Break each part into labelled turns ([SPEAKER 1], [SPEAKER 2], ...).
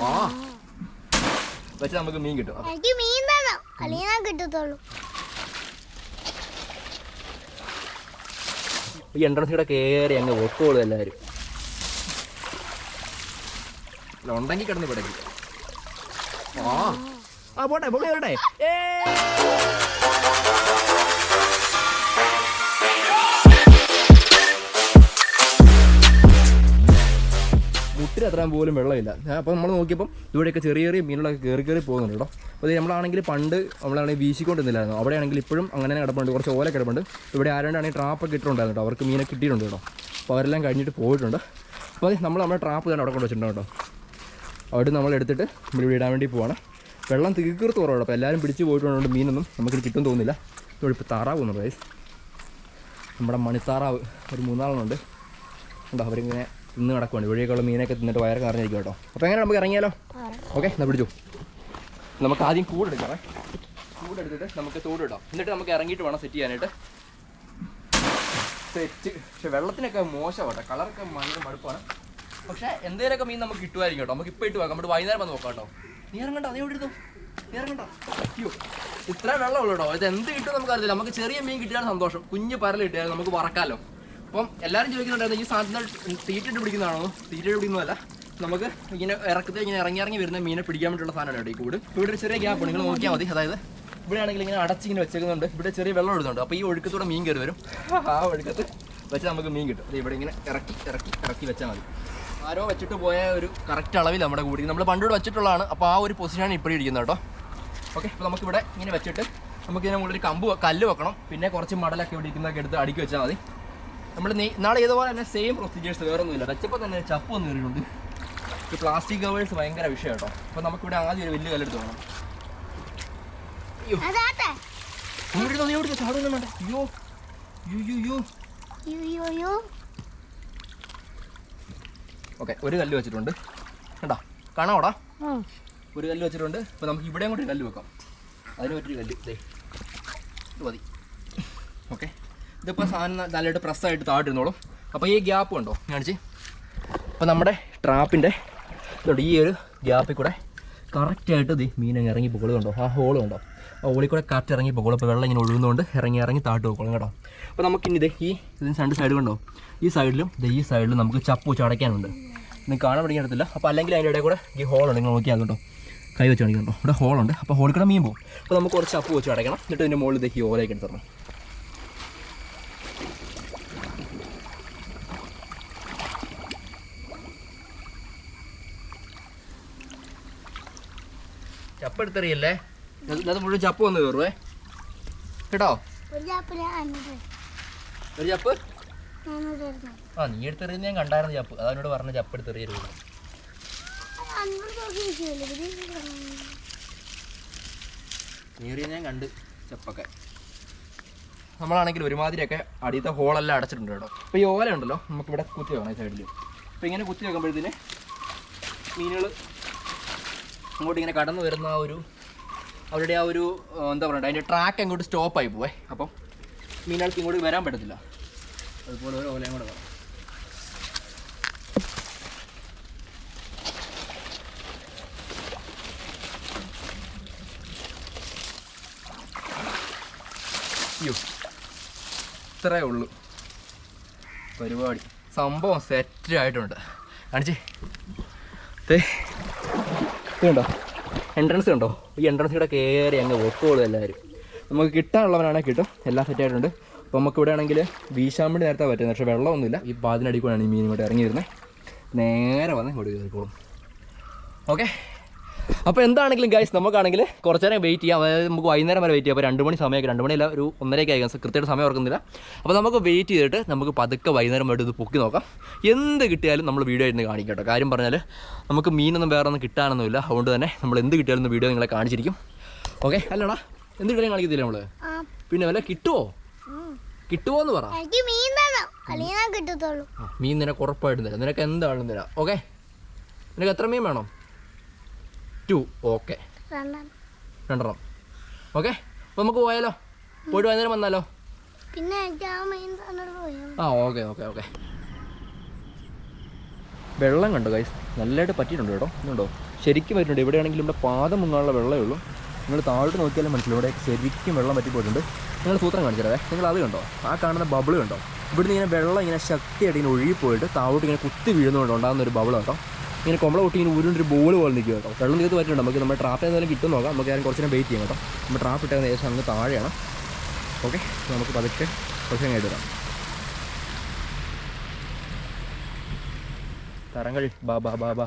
[SPEAKER 1] ആ. വെച്ച് നമുക്ക് മീൻ കിട്ടും.
[SPEAKER 2] എനിക്ക് മീൻ തന്നോ അല്ലെങ്കിൽ ഞാൻ കിട്ടത്തുള്ളൂ.
[SPEAKER 1] ഈ എൻട്രൻസ് കൂടെ കയറി അങ്ങ് വെക്കോളൂ എല്ലാവരും. ഉണ്ടെങ്കിൽ കിടന്ന് പിടക്കി ആ. ആ പോട്ടെ പൊള്ളി വരട്ടെ ഏ എത്താൻ പോലും വെള്ളമില്ല. അപ്പോൾ നമ്മൾ നോക്കിയപ്പം ഇവിടെയൊക്കെ ചെറിയ ചെറിയ മീനുകളൊക്കെ കയറി കയറി പോകുന്നുണ്ട് കേട്ടോ. അപ്പോൾ നമ്മളാണെങ്കിൽ പണ്ട് നമ്മളാണെങ്കിൽ വീശിക്കൊണ്ടിരുന്നില്ലായിരുന്നു. അവിടെയാണെങ്കിൽ ഇപ്പോഴും അങ്ങനെ കിടപ്പുണ്ട്. കുറച്ച് ഓല കിടപ്പുണ്ട്. ഇവിടെ ആരാണ്ടാണെങ്കിൽ ട്രാപ്പൊക്കെ ഇട്ടിട്ടുണ്ടായിരുന്നു അവർക്ക് മീനൊക്കെ കിട്ടിയിട്ടുണ്ട് കേട്ടോ. അപ്പോൾ അവരെല്ലാം കഴിഞ്ഞിട്ട് പോയിട്ടുണ്ട്. അപ്പോൾ നമ്മൾ നമ്മുടെ ട്രാപ്പ് തന്നെ അവിടെ കൊണ്ട് വെച്ചിട്ടുണ്ട് കേട്ടോ. അവിടെ നമ്മൾ എടുത്തിട്ട് നമ്മൾ വിടാൻ വേണ്ടി പോവാണ്. വെള്ളം തീർത്ത് കുറവാണ് അപ്പോൾ എല്ലാവരും പിടിച്ച് പോയിട്ടുള്ളതുകൊണ്ട് മീനൊന്നും നമുക്ക് കിട്ടും തോന്നുന്നില്ല. ഇവിടെ ഇപ്പോൾ താറാവ് ഗൈസ് നമ്മുടെ മണിത്താറാവ് ഒരു മൂന്നാളുണ്ട്. ഉണ്ടോ അവരിങ്ങനെ തിന്ന് നടക്കുവാണ് ഇവിടെയൊക്കെയുള്ള മീനൊക്കെ തിന്നിട്ട് വയറൊക്കെ അറിഞ്ഞിരിക്കും കേട്ടോ. അപ്പോൾ എങ്ങനെ നമുക്ക് ഇറങ്ങിയാലോ? ഓക്കെ എന്നാൽ പിടിച്ചു. നമുക്ക് ആദ്യം കൂടെടുക്കാം കൂടെടുത്തിട്ട് നമുക്ക് തോട് ഇടാം. എന്നിട്ട് നമുക്ക് ഇറങ്ങിയിട്ട് വേണം സെറ്റ് ചെയ്യാനായിട്ട്. സെറ്റ് പക്ഷെ വെള്ളത്തിനൊക്കെ മോശമാട്ടെ. കളറൊക്കെ ഭയങ്കര മടുപ്പാണ്. പക്ഷെ എന്തെങ്കിലുമൊക്കെ മീൻ നമുക്ക് കിട്ടുമായിരിക്കും കേട്ടോ. നമുക്ക് ഇപ്പോൾ ഇട്ട് വെക്കാം. നമുക്ക് വൈകുന്നേരം വന്ന് നോക്കാം കേട്ടോ. നീ ഇറങ്ങണ്ട അതേ ഇവിടെ ഇരുന്നു? നീ ഇറങ്ങണ്ട. അയ്യോ ഇത്ര വെള്ളമുള്ളൂ കേട്ടോ. ഇത് എന്ത് കിട്ടും നമുക്ക് അറിയില്ല നമുക്ക് ചെറിയ മീൻ കിട്ടിയാൽ സന്തോഷം. കുഞ്ഞ് പരൽ കിട്ടിയാൽ നമുക്ക് വറക്കാമല്ലോ അപ്പം എല്ലാവരും ചോദിക്കുന്നുണ്ടായിരുന്നു ഈ സാധനം തീറ്റിട്ട് പിടിക്കുന്നതാണോ? തീറ്റിട്ട് പിടിക്കുന്നതല്ല. നമുക്ക് ഇങ്ങനെ ഇറക്കത്തിൽ ഇങ്ങനെ ഇറങ്ങി ഇറങ്ങി വരുന്ന മീനെ പിടിക്കാൻ വേണ്ടിയുള്ള സാധനമാണ് ഈ കൂട്. ഇവിടെ ഒരു ചെറിയ ഗ്യാപ്പ് നിങ്ങൾ നോക്കിയാൽ മതി. അതായത് ഇവിടെ ആണെങ്കിൽ ഇങ്ങനെ അടച്ചിങ്ങനെ വെച്ചേക്കുന്നുണ്ട്. ഇവിടെ ചെറിയ വെള്ളം ഇടുന്നുണ്ട്. അപ്പോൾ ഈ ഒഴുക്കത്തൂടെ മീൻ കയറി വരും. ആ ഒഴുക്കത്ത് വെച്ച് നമുക്ക് മീൻ കിട്ടും. ഇവിടെ ഇങ്ങനെ ഇറക്കി ഇറക്കി ഇറക്കി വെച്ചാൽ മതി. ആരോ വെച്ചിട്ട് പോയ ഒരു കറക്റ്റ് അളവിൽ നമ്മുടെ കൂടി. നമ്മൾ പണ്ടോട് വെച്ചിട്ടുള്ളതാണ്. അപ്പോൾ ആ ഒരു പൊസിഷനാണ് ഇപ്പോഴും ഇരിക്കുന്നത് കേട്ടോ. ഓക്കെ അപ്പോൾ നമുക്കിവിടെ ഇങ്ങനെ വെച്ചിട്ട് നമുക്ക് ഇതിന് മുകളിൽ കമ്പ് കല്ല് വെക്കണം. പിന്നെ കുറച്ച് മടലൊക്കെ ഇവിടെ ഇരിക്കുന്നതൊക്കെ എടുത്ത് അടുക്കി വെച്ചാൽ മതി. നമ്മൾ നാളെ ഇതുപോലെ തന്നെ സെയിം പ്രൊസീജിയേഴ്സ് വേറെ ഒന്നുമില്ല വെച്ചപ്പോൾ തന്നെ ചപ്പ് വന്ന് കയറിയിട്ടുണ്ട്. ഈ പ്ലാസ്റ്റിക് കവേഴ്സ് ഭയങ്കര വിഷയം കേട്ടോ. അപ്പോൾ നമുക്കിവിടെ ആദ്യം ഒരു വലിയ കല്ലെടുത്ത് വേണം അയ്യോ. യു യു യു
[SPEAKER 2] യോ യോ യോ
[SPEAKER 1] ഓക്കെ ഒരു കല്ല് വെച്ചിട്ടുണ്ട്. കണ്ടാ? കാണാവടാ? ഒരു കല്ല് വെച്ചിട്ടുണ്ട്. അപ്പോൾ നമുക്ക് ഇവിടെയും കൂടി ഒരു കല്ല് വെക്കാം. അതിന് പറ്റിയൊരു കല്ല്. ദേ. ഇത് മതി. ഓക്കെ. ഇതിപ്പോൾ സാധനം നല്ലതായിട്ട് പ്രസ്സായിട്ട് താഴ്ത്തിരുന്നോളും അപ്പോൾ ഈ ഗ്യാപ്പ് ഉണ്ടോ? കാണിച്ച്. അപ്പോൾ നമ്മുടെ ട്രാപ്പിന്റെ ഇതോട്ട് ഈ ഒരു ഗ്യാപ്പിൽ കൂടെ കറക്റ്റായിട്ട് ഇത് മീൻ അങ്ങ് ഇറങ്ങി പൊക്കോളുണ്ടോ ആ ഹോളും ഉണ്ടോ ആ ഹോളിൽ കൂടെ കാറ്റ് ഇറങ്ങി പൊക്കോളും. അപ്പോൾ വെള്ളം ഇങ്ങനെ ഒഴുകുന്നതുകൊണ്ട് ഇറങ്ങി ഇറങ്ങി താട്ട് പൊക്കോളും കേട്ടോ. അപ്പോൾ നമുക്കിനി ഇത് ഈ ഇതിന് രണ്ട് സൈഡ് കണ്ടോ? ഈ സൈഡിലും ഇത് ഈ സൈഡിലും നമുക്ക് ചപ്പ് അടയ്ക്കാനുണ്ട്. നിങ്ങൾക്ക് കാണാൻ പഠിക്കാൻ അപ്പോൾ അല്ലെങ്കിൽ അതിന്റെ ഇടയിൽ കൂടെ ഈ ഹോളുണ്ട് നിങ്ങൾ നോക്കിയാൽ കേട്ടോ കൈ വെച്ച് കാണിക്കുന്നുണ്ടോ ഇവിടെ ഹോളുണ്ട് അപ്പോൾ ഹോളിൽ കൂടെ മീൻ പോകും. അപ്പോൾ നമുക്ക് കുറച്ച് ചപ്പ് വെച്ച് അടയ്ക്കണം. എന്നിട്ട് ഇതിന്റെ മുകളിൽ ഇത് ഈ ഓലയൊക്കെ എടുത്തിടണം ചപ്പ് എടുത്തെറിയല്ലേ അത് മുഴുവൻ ചപ്പ് വന്ന് കയറുവേ കേട്ടോ?
[SPEAKER 2] ഒരു
[SPEAKER 1] ചപ്പ് ആ നീ എടുത്തെറിയുന്ന ഞാൻ കണ്ടായിരുന്നു ചപ്പ്. അവനോട് പറഞ്ഞ ചപ്പ് എടുത്തെറിയരുത്.
[SPEAKER 2] അഞ്ഞൂറ് തുറക്കി വെച്ചില്ലേ ഇത്
[SPEAKER 1] നീ എറിയുന്ന ഞാൻ കണ്ട് ചപ്പൊക്കെ. നമ്മളാണെങ്കിൽ ഒരുമാതിരിയൊക്കെ അടിയത്തെ ഹോളെല്ലാം അടച്ചിട്ടുണ്ട് കേട്ടോ. അപ്പോൾ ഈ ഓല ഉണ്ടല്ലോ നമുക്ക് ഇവിടെ കുത്തി വെക്കണം ഈ സൈഡിൽ അപ്പോൾ ഇങ്ങനെ കുത്തി വെക്കുമ്പോഴത്തേന് മീനുകൾ അങ്ങോട്ട് ഇങ്ങനെ കടന്നു വരുന്ന ആ ഒരു അവരുടെ ആ ഒരു എന്താ പറയുക അതിന്റെ ട്രാക്ക് അങ്ങോട്ട് സ്റ്റോപ്പായി പോവേ. അപ്പം മീനുകൾക്ക് ഇങ്ങോട്ട് വരാൻ പറ്റത്തില്ല. അതുപോലെ ഒരു ഓലയും കൂടെ വേണം അയ്യോ ഇത്രേ ഉള്ളൂ. പരിപാടി. സംഭവം സെറ്റ് ആയിട്ടുണ്ട്. കാണിച്ചേ. ദേ, ഇത് കണ്ടോ? എൻട്രൻസ് കണ്ടോ? ഈ എൻട്രൻസ് കൂടെ കയറി അങ്ങ് വെക്കോളൂ എല്ലാവരും നമുക്ക് കിട്ടാനുള്ളവനാണെങ്കിൽ കിട്ടും. എല്ലാം സെറ്റ് ആയിട്ടുണ്ട്. അപ്പോൾ നമുക്ക് ഇവിടെ ആണെങ്കിൽ വീശാൻ നേരത്തെ പറ്റുന്നത്. പക്ഷേ വെള്ളമൊന്നുമില്ല. ഈ പാതിനടിക്കൂടാണ് ഈ മീൻ ഇങ്ങോട്ട് ഇറങ്ങി വരുന്നത് നേരെ വന്ന് ഇങ്ങോട്ട് കയറിക്കോളും ഓക്കെ അപ്പോൾ എന്താണെങ്കിലും ഗൈസ് നമുക്കാണെങ്കിൽ കുറച്ച് നേരം വെയിറ്റ് ചെയ്യാം. അതായത് നമുക്ക് വൈകുന്നേരം വരെ വെയിറ്റ് ചെയ്യാം. അപ്പോൾ രണ്ട് മണി സമയമൊക്കെ രണ്ട് മണിയല്ല ഒരു ഒന്നരയൊക്കെ ആയി കൃത്യമായിട്ട് സമയം ഓർക്കുന്നില്ല. അപ്പോൾ നമുക്ക് വെയിറ്റ് ചെയ്തിട്ട് നമുക്ക് പതുക്കെ വൈകുന്നേരം വരെ ഇത് പൊക്കി നോക്കാം. എന്ത് കിട്ടിയാലും നമ്മൾ വീഡിയോ ആയിരുന്നു കാണിക്കാം കേട്ടോ. കാര്യം പറഞ്ഞാൽ നമുക്ക് മീനൊന്നും വേറെ ഒന്നും കിട്ടാനൊന്നുമില്ല. അതുകൊണ്ട് തന്നെ നമ്മൾ എന്ത് കിട്ടിയാലും വീഡിയോ നിങ്ങളെ കാണിച്ചിരിക്കും. ഓക്കെ അല്ലടാ എന്ത് കിട്ടിയാലും കാണിക്കത്തില്ല നമ്മൾ പിന്നെ വല്ല കിട്ടുമോ
[SPEAKER 2] ഉം.
[SPEAKER 1] കിട്ടുമോ എന്ന് പറ
[SPEAKER 2] മീൻ
[SPEAKER 1] നിനക്ക് ഉറപ്പായിട്ടും തരാം. നിനക്ക് എന്താണെന്ന് തരാം. ഓക്കെ നിനക്ക് എത്ര മീൻ വേണം? ടു ഓക്കെ
[SPEAKER 2] രണ്ടെണ്ണം
[SPEAKER 1] ഓക്കെ അപ്പോൾ നമുക്ക് പോയാലോ? പോയിട്ട് വൈകുന്നേരം വന്നാലോ?
[SPEAKER 2] പിന്നെ ആ
[SPEAKER 1] ഓക്കെ ഓക്കെ ഓക്കെ വെള്ളം കണ്ടോ ഗൈസ് നല്ലതായിട്ട് പറ്റിയിട്ടുണ്ട് കേട്ടോ. ഇന്നുണ്ടോ ശരിക്കും വരുന്നുണ്ട് എവിടെയാണെങ്കിലും ഇവിടെ പാദം മുങ്ങാനുള്ള വെള്ളമേ ഉള്ളൂ. നിങ്ങൾ താഴോട്ട് നോക്കിയാലും മനസ്സിലാവും. ഇവിടെ ശരിക്കും വെള്ളം പറ്റിപ്പോയിട്ടുണ്ട്. നിങ്ങൾ സൂത്രം കാണിച്ചതേ നിങ്ങൾ അത് കണ്ടോ? ആ കാണുന്ന ബബിൾ കണ്ടോ? ഇവിടുന്ന് ഇങ്ങനെ വെള്ളം ഇങ്ങനെ ശക്തിയായിട്ട് ഇങ്ങനെ ഒഴുകിപ്പോയിട്ട് താഴോട്ട് ഇങ്ങനെ കുത്തി വീഴുന്നതുകൊണ്ട് ഉണ്ടാകുന്ന ഒരു ബബിൾ കേട്ടോ. ഇങ്ങനെ കൊമ്പള ഒട്ടി ഇങ്ങനെ ഉരുണ്ടൊരു ബോൾ പോലെ നിൽക്കുക കേട്ടോ. വെള്ളം തീർത്ത് പറ്റുന്നുണ്ട് നമുക്ക് നമ്മുടെ ട്രാപ്പ് ഏതായാലും കിട്ടും നോക്കാം. നമുക്ക് ഞാൻ കുറച്ച് നേരം വെയിറ്റ് ചെയ്യാം കേട്ടോ. നമ്മൾ ട്രാപ്പ് ഇട്ടാൽ ഏകദേശം അങ്ങ് താഴെയാണ്. ഓക്കെ നമുക്ക് പതുക്കെ കുറച്ച് കഴിഞ്ഞ് വരാം. തരങ്ങൾ ബാ ബാ ബാ ബാ.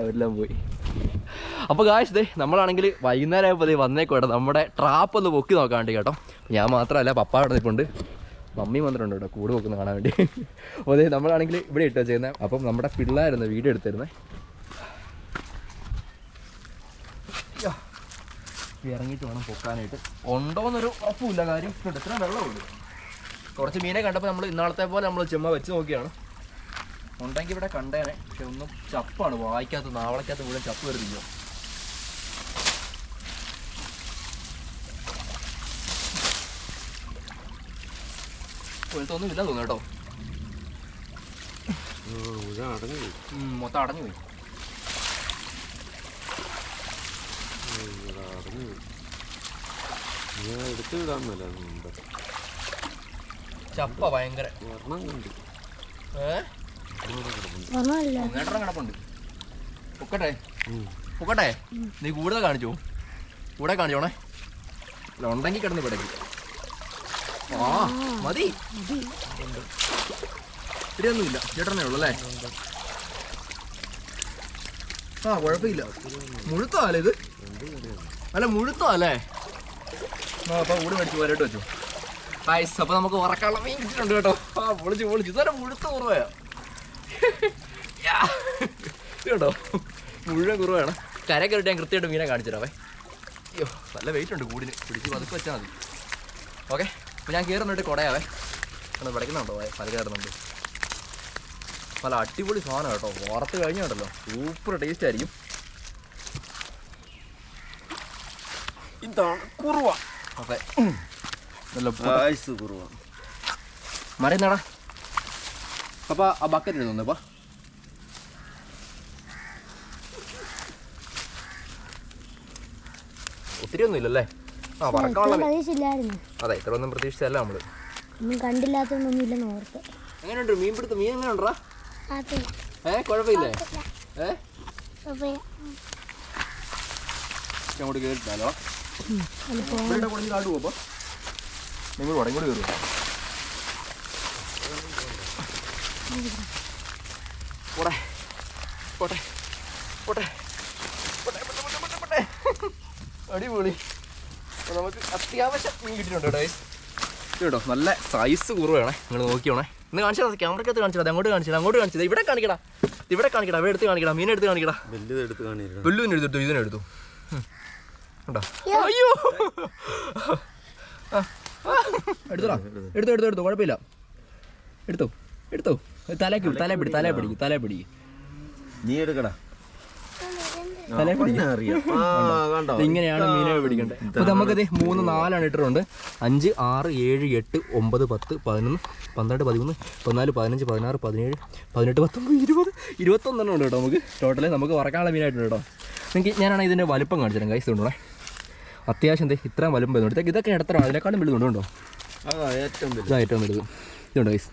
[SPEAKER 1] അവരെല്ലാം പോയി. അപ്പോൾ കാശ് ദേ നമ്മളാണെങ്കിൽ വൈകുന്നേരം ആയപ്പോൾ വന്നേക്കോട്ടെ നമ്മുടെ ട്രാപ്പ് ഒന്ന് പൊക്കി നോക്കാണ്ട് കേട്ടോ. ഞാൻ മാത്രമല്ല പപ്പ നിൽപ്പുണ്ട്. മമ്മി വന്നിട്ടുണ്ട് കേട്ടോ കൂട് വെക്കുന്ന കാണാൻ വേണ്ടി. അപ്പോൾ അതെ നമ്മളാണെങ്കിൽ ഇവിടെ ഇട്ടോ ചെയ്യുന്നത് അപ്പം നമ്മുടെ പിള്ളേരുന്ന് വീഡിയോ എടുത്തിരുന്നത് ഇറങ്ങിയിട്ട് വേണം പൊക്കാനായിട്ട്. ഉണ്ടോയെന്നൊരു ഉറപ്പില്ല കാര്യം. ഇത്ര വെള്ളമുണ്ട് കുറച്ച് മീനെ കണ്ടപ്പോൾ നമ്മൾ ഇന്നാളത്തെ പോലെ നമ്മൾ ചുമ്മാ വെച്ച് നോക്കിയാണ്. ഉണ്ടെങ്കിൽ ഇവിടെ കണ്ടേനെ. പക്ഷെ ഒന്നും ചപ്പാണ്. വായിക്കാത്ത നാവളക്കകത്ത് മുഴുവൻ ചപ്പ് വരുന്നില്ല. ഒന്നും ഇല്ല തോന്നുന്നു കേട്ടോ മൊത്തം അടഞ്ഞു പോയി ചപ്പ ഭയങ്കര കിടപ്പുണ്ട് പൊക്കട്ടെ പൊക്കട്ടെ നീ കൂടുതൽ കാണിച്ചോ കൂടെ കാണിച്ചോണേ ഉണ്ടെങ്കിൽ കിടന്ന് പിടക്കി ആ മതി. ഇവിടെയൊന്നുമില്ല ചേട്ടനേ ഉള്ളു അല്ലേ? ആ കുഴപ്പമില്ല. മുഴുത്തോ അല്ലേ ഇത്? അല്ല മുഴുത്തോ അല്ലേ അപ്പൊ കൂടെ മേടിച്ചു പോരായിട്ട് വെച്ചു. പൈസ അപ്പൊ നമുക്ക് ഉറക്കാനുള്ള മീൻ കിട്ടിയിട്ടുണ്ട് കേട്ടോ. ആ പൊളിച്ച് പൊളിച്ച്. ഇതുവരെ മുഴുത്ത കുറവയോ കേട്ടോ മുഴുവൻ കുറവാണ്. കര കയറിട്ട് ഞാൻ കൃത്യമായിട്ട് മീനെ കാണിച്ചു തരാവേ അയ്യോ നല്ല വെയിറ്റ് ഉണ്ട് കൂടിന്. പിടിച്ച് പതുക്കെ വെച്ചാൽ മതി. ഓക്കെ അപ്പോൾ ഞാൻ കയറുന്നിട്ട് കുടയാവേ. ഒന്ന് പഠിക്കുന്നുണ്ടോ പല കയറുന്നുണ്ട് നല്ല അടിപൊളി സാധനം കേട്ടോ. വറുത്ത് കഴിഞ്ഞുണ്ടല്ലോ സൂപ്പർ ടേസ്റ്റ് ആയിരിക്കും.
[SPEAKER 3] ഇതാണ് കുറുവ.
[SPEAKER 1] ഓക്കെ. നല്ല
[SPEAKER 3] പായസ് കുറുവ.
[SPEAKER 1] മറിയുന്നടാ അപ്പ അപ്പോൾ ആ ബക്കറ്റ് എടുത്തു അപ്പോൾ ഒത്തിരി ഒന്നും ഇല്ലല്ലേ? ആ പറക്കാനുള്ള അതെ പ്രതീക്ഷിച്ചല്ല
[SPEAKER 2] നമ്മൾ. കണ്ടില്ലാത്തൊന്നും ഓർത്ത്.
[SPEAKER 1] എങ്ങനെയുണ്ട്? മീൻ പിടുത്തം മീൻ എങ്ങനെയുണ്ടാ കുഴപ്പമില്ലേ? പോട്ടെ. പോട്ടെ. പോട്ടെ. പോട്ടെ. പോട്ടെ. അടിപൊളി. അപ്പൊ നമുക്ക് അത്യാവശ്യം മീൻ കിട്ടിയിട്ടുണ്ട് കേട്ടോ. കേട്ടോ നല്ല സൈസ് കുറവാണേ നിങ്ങൾ നോക്കിയോണേ ഇന്ന് കാണിച്ചാൽ ക്യാമറക്കകത്ത് കാണിച്ചത് അങ്ങോട്ട് കാണിച്ചത് അങ്ങോട്ട് കാണിച്ചത്. ഇവിടെ കാണിക്കടാ. ഇവിടെ കാണിക്കടാ അവിടെ എടുത്ത് കാണിക്കടാ മീൻ എടുത്ത് കാണിക്കടാ.
[SPEAKER 3] വലുത് എടുത്ത്
[SPEAKER 1] ഇതിനെ എടുത്തു ഉം. കണ്ടോ അയ്യോ. എടുത്തോടാ എടുത്തു എടുത്തു എടുത്തു കുഴപ്പമില്ല. എടുത്തു എടുത്തു. തലക്ക് തലേ പിടി തലേ പിടിക്കും തലേ പിടിക്കും
[SPEAKER 3] നീ എടുക്കടാ
[SPEAKER 1] തല പിടിക്കും
[SPEAKER 3] അറിയാം ആ കണ്ടോ
[SPEAKER 1] ഇങ്ങനെയാണ് മീനെ പിടിക്കേണ്ടത് അപ്പൊ നമുക്കത് മൂന്ന് നാലാണ് ഇട്ടിട്ടുണ്ട്. അഞ്ച് ആറ് ഏഴ് എട്ട് ഒമ്പത് പത്ത് പതിനൊന്ന് പന്ത്രണ്ട് പതിമൂന്ന് പതിനാല് പതിനഞ്ച് പതിനാറ് പതിനേഴ് പതിനെട്ട് പത്തൊമ്പത് ഇരുപത് ഇരുപത്തൊന്നെണ്ണം ഉണ്ട് കേട്ടോ നമുക്ക്. ടോട്ടലി നമുക്ക് വറക്കാനുള്ള മീനായിട്ടുണ്ട് കേട്ടോ. നിങ്ങൾക്ക് ഞാനാണ് ഇതിന്റെ വലുപ്പം കാണിച്ചു തരാം കൈസ് കൊണ്ടു അത്യാവശ്യം എന്തേ ഇത്രയും വലുപ്പം വരുന്നുണ്ട്. ഇതൊക്കെ ഇടത്തരം അതിനേക്കാളും വലുതുണ്ടോ
[SPEAKER 3] ഏറ്റവും വലുത്.
[SPEAKER 1] ഇതുണ്ടോ ഗൈസ്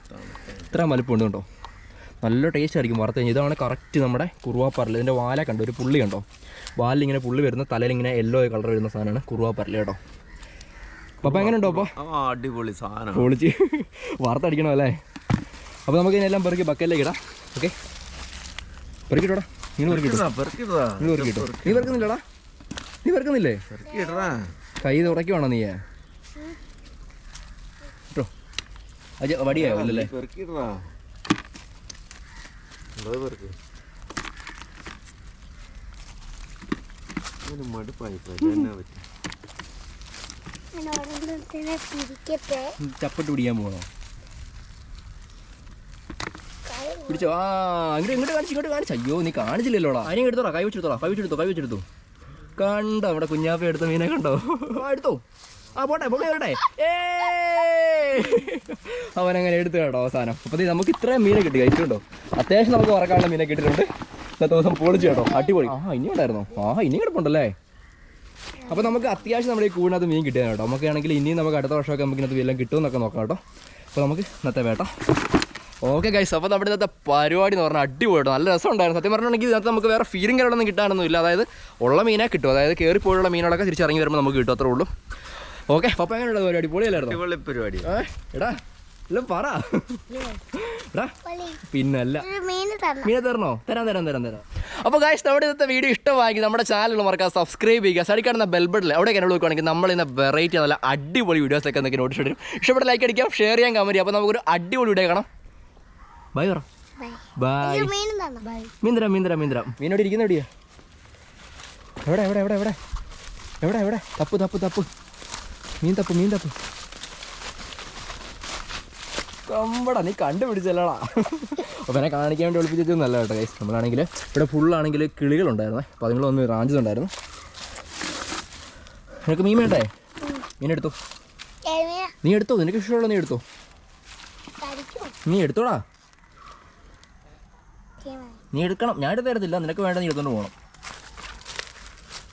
[SPEAKER 1] ഇത്രയും വലുപ്പം ഉണ്ട് കേട്ടോ. നല്ല ടേസ്റ്റ് ആയിരിക്കും വറുത്ത് കഴിഞ്ഞാൽ ഇതാണ് കറക്റ്റ് നമ്മുടെ കുറുവാപ്പരൽ ഇതിന്റെ വാല കണ്ടോ? ഒരു പുള്ളി കണ്ടോ? വാലിലിങ്ങനെ പുള്ളി വരുന്ന തലയിലിങ്ങനെ യെല്ലോ കളർ വരുന്ന സാധനമാണ് കുറുവാപ്പരൽ കേട്ടോ. അപ്പം എങ്ങനെ ഉണ്ടോ അപ്പോൾ
[SPEAKER 3] അടിപൊളി സാധനം
[SPEAKER 1] പൊളിച്ച്. വറുത്തടിക്കണം അല്ലേ? അപ്പോൾ നമുക്ക് ഇതിനെല്ലാം പെറുക്കി ബക്കലിലേക്ക് ഇടാം. ഓക്കെ പെറുക്കിട്ടോടാ നിങ്ങൾ പെറുക്കിട്ടോ
[SPEAKER 3] പെറുക്കിടാ
[SPEAKER 1] നിങ്ങൾ പെറുക്കിട്ടോ നീ പെറുക്കുന്നില്ലടാ നീ പെറുക്കുന്നില്ലേ? കൈ തുടയ്ക്കുവാണോ നീ കേട്ടോ അജ വടിയായോ
[SPEAKER 3] പെറുക്കിടാ ഉള്ളത് പെറുക്ക് ഒരു മടുപ്പായി
[SPEAKER 1] ചപ്പിട്ട് പിടിക്കാൻ പോകണോ പിടിച്ചോ. ആ അങ്ങോട്ട് ഇങ്ങോട്ട് കാണിച്ചു ഇങ്ങോട്ട് കാണിച്ചു. അയ്യോ നീ കാണിച്ചില്ലല്ലോടാ. അതിനെ എടുത്തോടാ കൈ വെച്ചെടുത്തോടാ കൈ വെച്ചെടുത്തോ കൈ വെച്ചെടുത്തു കണ്ടോ അവിടെ കുഞ്ഞാപ്പ എടുത്ത മീനെ കണ്ടോ? ആ എടുത്തോ. ആ പോട്ടെ പൊങ്ങി വരട്ടെ അവൻ അങ്ങനെ എടുത്തു കേട്ടോ അവസാനം. അപ്പൊ നമുക്ക് ഇത്രയും മീനെ കിട്ടി കഴിച്ചുണ്ടോ അത്യാവശ്യം നമുക്ക് വറക്കാനുള്ള മീനെ കിട്ടിയിട്ടുണ്ട്. ഇന്നത്തെ ദിവസം പൊളിച്ചു കേട്ടോ. അടിപൊളി. ആ ഇനി ഉണ്ടായിരുന്നു? ആ ഇനി കിടപ്പുണ്ടല്ലേ? അപ്പോൾ നമുക്ക് അത്യാവശ്യം നമ്മുടെ ഈ കൂടിനകത്ത് മീൻ കിട്ടിയാണ് കേട്ടോ. നമുക്ക് ആണെങ്കിൽ ഇനിയും നമുക്ക് അടുത്ത വർഷമൊക്കെ നമുക്ക് ഇന്നത്തെ എല്ലാം കിട്ടുമെന്നൊക്കെ നോക്കാം കേട്ടോ. അപ്പോൾ നമുക്ക് ഇന്നത്തെ വേട്ട. ഓക്കെ ഗൈസ് അപ്പോൾ നമ്മുടെ ഇന്നത്തെ പരിപാടി എന്ന് പറഞ്ഞാൽ അടിപൊളി കേട്ടോ. നല്ല രസമുണ്ടായിരുന്നു. സത്യം പറഞ്ഞിട്ടുണ്ടെങ്കിൽ ഇതിനകത്ത് നമുക്ക് വേറെ ഫീലിംഗ് കാര്യങ്ങളൊന്നും കിട്ടാനൊന്നും ഇല്ല അതായത് ഉള്ള മീനെ കിട്ടും. അതായത് കയറിപ്പോയുള്ള മീനുകളൊക്കെ തിരിച്ചിറങ്ങി വരുമ്പോൾ നമുക്ക് കിട്ടും. അത്രേ ഉള്ളൂ. ഓക്കെ പപ്പ എങ്ങനെയുള്ള പരിപാടി? പൊളിയല്ലായിരുന്നു?
[SPEAKER 3] പൊളി പരിപാടി.
[SPEAKER 1] എടാ എല്ലാം പറ. എടാ
[SPEAKER 2] പൊളി.
[SPEAKER 1] പിന്നല്ല.
[SPEAKER 2] മീന് തരണം.
[SPEAKER 1] തരാം തരാം തരാം തരാം. അപ്പോൾ ഗായ്സ് നമ്മുടെ ഇന്നത്തെ വീഡിയോ ഇഷ്ടമായെങ്കിൽ നമ്മുടെ ചാനൽ മറക്കാൻ സബ്സ്ക്രൈബ് ചെയ്യുക. സൈഡിൽ ബെൽബഡിൽ അവിടെ എന്നോട് നോക്കുകയാണെങ്കിൽ നമ്മൾ ഇന്ന് വെറൈറ്റി നല്ല അടിപൊളി വീഡിയോസ് ഒക്കെ നിങ്ങൾക്ക് നോട്ടീസ് ചെയ്യും ഇഷ്ടപ്പെട്ട ലൈക്ക് അടിക്കാം ഷെയർ ചെയ്യാൻ അപ്പൊ അപ്പോൾ നമുക്കൊരു അടിപൊളി വീഡിയോ കാണാം. ബൈ പറ.
[SPEAKER 2] ബൈ
[SPEAKER 1] മീന്തര മീന്തര മീന്തര മീനോട് ഇരിക്കുന്ന എവിടെയാ? എവിടെ എവിടെ എവിടെ എവിടെ? എവിടെ എവിടെ? തപ്പ് തപ്പ് തപ്പ്. മീൻ തപ്പ് മീൻ തപ്പ് കമ്പടാ നീ കണ്ടുപിടിച്ചല്ലടാ. എന്നെ കാണിക്കാൻ വേണ്ടി ഒളിപ്പിച്ചൊന്നല്ല കേട്ടോ ഗൈസ് നമ്മളാണെങ്കിൽ ഇവിടെ ഫുള്ളാണെങ്കിൽ കിളികളുണ്ടായിരുന്നേ. അപ്പോൾ അതുങ്ങൾ വന്ന് റാഞ്ചിതുണ്ടായിരുന്നു നിനക്ക് മീൻ വേണ്ടേ? മീൻ എടുത്തോ.
[SPEAKER 2] ഏമീന
[SPEAKER 1] നീ എടുത്തോ? നിനക്ക് ഇഷ്ടമുള്ള നീ എടുത്തോ. നീ എടുത്തോടാ. നീ എടുക്കണം. ഞാൻ എടുത്ത് തരത്തില്ല. നിനക്ക് വേണ്ട നീ എടുത്തോണ്ട് പോകണം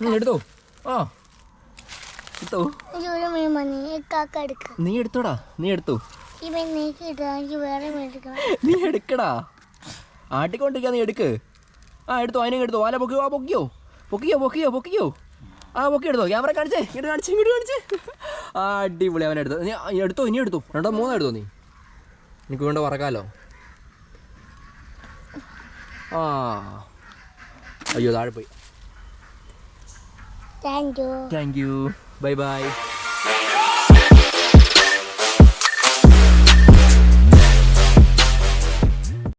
[SPEAKER 1] നീ എടുത്തോ. ആ. എടുത്തോ. നീ എടുത്തോടാ. നീ എടുത്തോ. നീ എടുക്കടാ. ആട്ടിക്കൊണ്ടിരിക്കാ നീ എടുക്ക്. ആ എടുത്തു. അതിനെ എടുത്തു. ആല പൊക്കിയോ ആ പൊക്കിയോ? പൊക്കിയോ പൊക്കിയോ പൊക്കിയോ? ആ പൊക്കി എടുത്തോ. ക്യാമറ കാണിച്ചേ. ഇങ്ങോട്ട് കാണിച്ചേ ഇങ്ങോട്ട് കാണിച്ചേ. ആ അടിപൊളി അവൻ എടുത്തോ. നീ എടുത്തോ ഇനി എടുത്തു. രണ്ടോ മൂന്നോ എടുത്തോ നീ. എനിക്ക് വേണ്ട വറക്കാലോ. ആ. അയ്യോ താഴെ പോയി.
[SPEAKER 2] Thank you
[SPEAKER 1] thank you bye bye